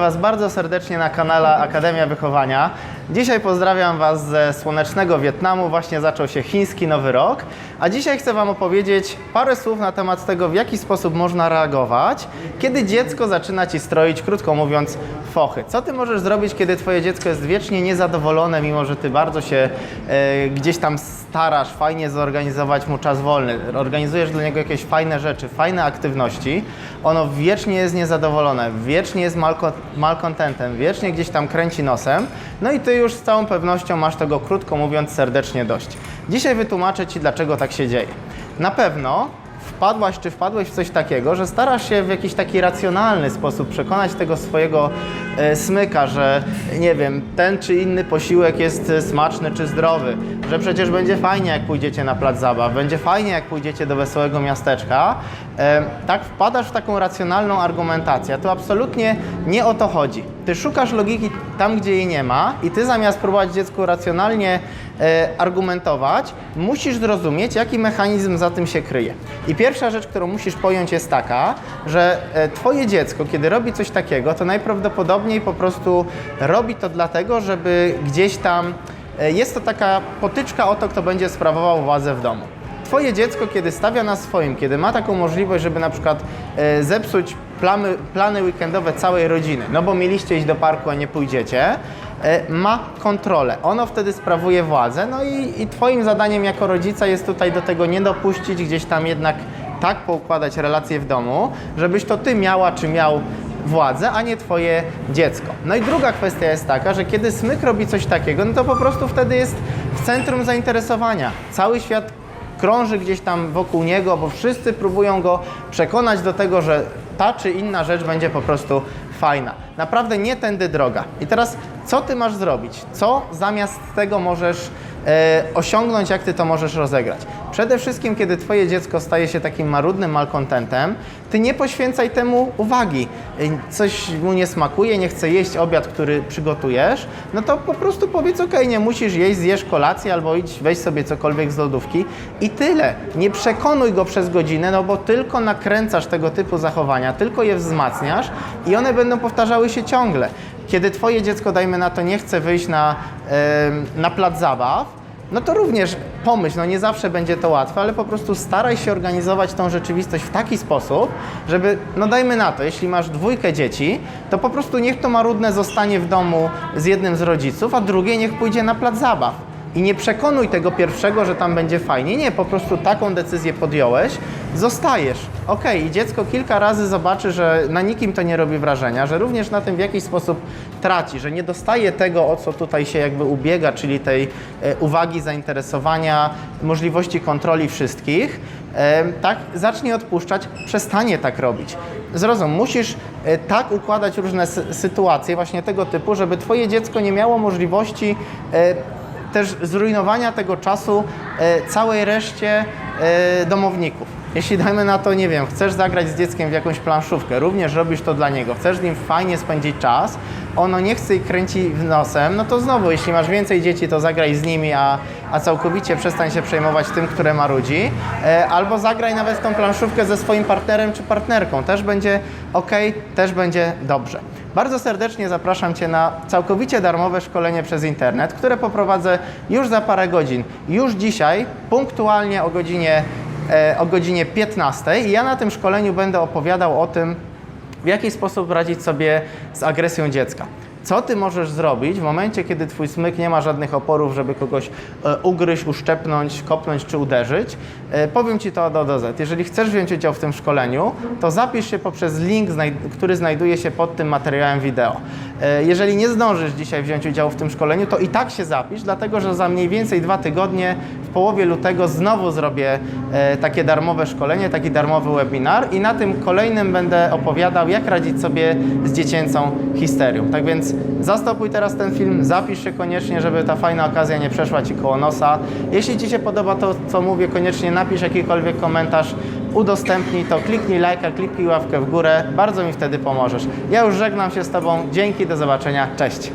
Was bardzo serdecznie na kanale Akademia Wychowania. Dzisiaj pozdrawiam Was ze słonecznego Wietnamu. Właśnie zaczął się chiński nowy rok. A dzisiaj chcę Wam opowiedzieć parę słów na temat tego, w jaki sposób można reagować, kiedy dziecko zaczyna Ci stroić, krótko mówiąc, fochy. Co Ty możesz zrobić, kiedy Twoje dziecko jest wiecznie niezadowolone, mimo że Ty bardzo się e, gdzieś tam starasz, fajnie zorganizować mu czas wolny, organizujesz dla niego jakieś fajne rzeczy, fajne aktywności. Ono wiecznie jest niezadowolone, wiecznie jest malko, malcontentem, wiecznie gdzieś tam kręci nosem, no i ty już z całą pewnością masz tego, krótko mówiąc, serdecznie dość. Dzisiaj wytłumaczę Ci, dlaczego tak się dzieje. Na pewno wpadłaś czy wpadłeś w coś takiego, że starasz się w jakiś taki racjonalny sposób przekonać tego swojego e, smyka, że nie wiem, ten czy inny posiłek jest e, smaczny czy zdrowy, że przecież będzie fajnie jak pójdziecie na plac zabaw, będzie fajnie jak pójdziecie do wesołego miasteczka. E, tak wpadasz w taką racjonalną argumentację, tu absolutnie nie o to chodzi. Ty szukasz logiki tam, gdzie jej nie ma i ty zamiast próbować dziecku racjonalnie e, argumentować, musisz zrozumieć, jaki mechanizm za tym się kryje. I pierwsza rzecz, którą musisz pojąć jest taka, że e, twoje dziecko, kiedy robi coś takiego, to najprawdopodobniej po prostu robi to dlatego, żeby gdzieś tam e, jest to taka potyczka o to, kto będzie sprawował władzę w domu. Twoje dziecko, kiedy stawia na swoim, kiedy ma taką możliwość, żeby na przykład e, zepsuć plamy, plany weekendowe całej rodziny, no bo mieliście iść do parku, a nie pójdziecie, e, ma kontrolę. Ono wtedy sprawuje władzę, no i, i Twoim zadaniem jako rodzica jest tutaj do tego nie dopuścić, gdzieś tam jednak tak poukładać relacje w domu, żebyś to Ty miała czy miał władzę, a nie Twoje dziecko. No i druga kwestia jest taka, że kiedy smyk robi coś takiego, no to po prostu wtedy jest w centrum zainteresowania. Cały świat krąży gdzieś tam wokół niego, bo wszyscy próbują go przekonać do tego, że ta czy inna rzecz będzie po prostu fajna. Naprawdę nie tędy droga. I teraz co ty masz zrobić? Co zamiast tego możesz osiągnąć, jak ty to możesz rozegrać? Przede wszystkim, kiedy twoje dziecko staje się takim marudnym malkontentem, ty nie poświęcaj temu uwagi. E, Coś mu nie smakuje, nie chce jeść obiad, który przygotujesz, no to po prostu powiedz, ok, nie musisz jeść, zjesz kolację albo idź, weź sobie cokolwiek z lodówki i tyle. Nie przekonuj go przez godzinę, no bo tylko nakręcasz tego typu zachowania, tylko je wzmacniasz i one będą powtarzały się ciągle. Kiedy twoje dziecko, dajmy na to, nie chce wyjść na, na plac zabaw, no to również pomyśl, no nie zawsze będzie to łatwe, ale po prostu staraj się organizować tą rzeczywistość w taki sposób, żeby, no dajmy na to, jeśli masz dwójkę dzieci, to po prostu niech to marudne zostanie w domu z jednym z rodziców, a drugie niech pójdzie na plac zabaw. I nie przekonuj tego pierwszego, że tam będzie fajnie. Nie, po prostu taką decyzję podjąłeś, zostajesz. Okej, i dziecko kilka razy zobaczy, że na nikim to nie robi wrażenia, że również na tym w jakiś sposób traci, że nie dostaje tego, o co tutaj się jakby ubiega, czyli tej e, uwagi, zainteresowania, możliwości kontroli wszystkich. Tak, zacznie odpuszczać, przestanie tak robić. Zrozum, musisz e, tak układać różne sy- sytuacje właśnie tego typu, żeby twoje dziecko nie miało możliwości e, też zrujnowania tego czasu e, całej reszcie e, domowników. Jeśli dajmy na to, nie wiem, chcesz zagrać z dzieckiem w jakąś planszówkę, również robisz to dla niego, chcesz z nim fajnie spędzić czas, ono nie chce i kręci nosem, no to znowu, jeśli masz więcej dzieci, to zagraj z nimi, a, a całkowicie przestań się przejmować tym, które marudzi. E, albo zagraj nawet tą planszówkę ze swoim partnerem czy partnerką, też będzie ok, też będzie dobrze. Bardzo serdecznie zapraszam Cię na całkowicie darmowe szkolenie przez internet, które poprowadzę już za parę godzin. Już dzisiaj, punktualnie o godzinie, e, o godzinie 15 i ja na tym szkoleniu będę opowiadał o tym, w jaki sposób radzić sobie z agresją dziecka. Co ty możesz zrobić w momencie, kiedy twój smyk nie ma żadnych oporów, żeby kogoś e, ugryźć, uszczepnąć, kopnąć czy uderzyć? E, powiem ci to od A do Z. Jeżeli chcesz wziąć udział w tym szkoleniu, to zapisz się poprzez link, który znajduje się pod tym materiałem wideo. E, jeżeli nie zdążysz dzisiaj wziąć udziału w tym szkoleniu, to i tak się zapisz, dlatego że za mniej więcej dwa tygodnie, w połowie lutego, znowu zrobię e, takie darmowe szkolenie, taki darmowy webinar i na tym kolejnym będę opowiadał, jak radzić sobie z dziecięcą histerią. Tak więc zastopuj teraz ten film, zapisz się koniecznie, żeby ta fajna okazja nie przeszła Ci koło nosa. Jeśli Ci się podoba to, co mówię, koniecznie napisz jakikolwiek komentarz, udostępnij to, kliknij lajka, kliknij ławkę w górę, bardzo mi wtedy pomożesz. Ja już żegnam się z Tobą, dzięki, do zobaczenia, cześć!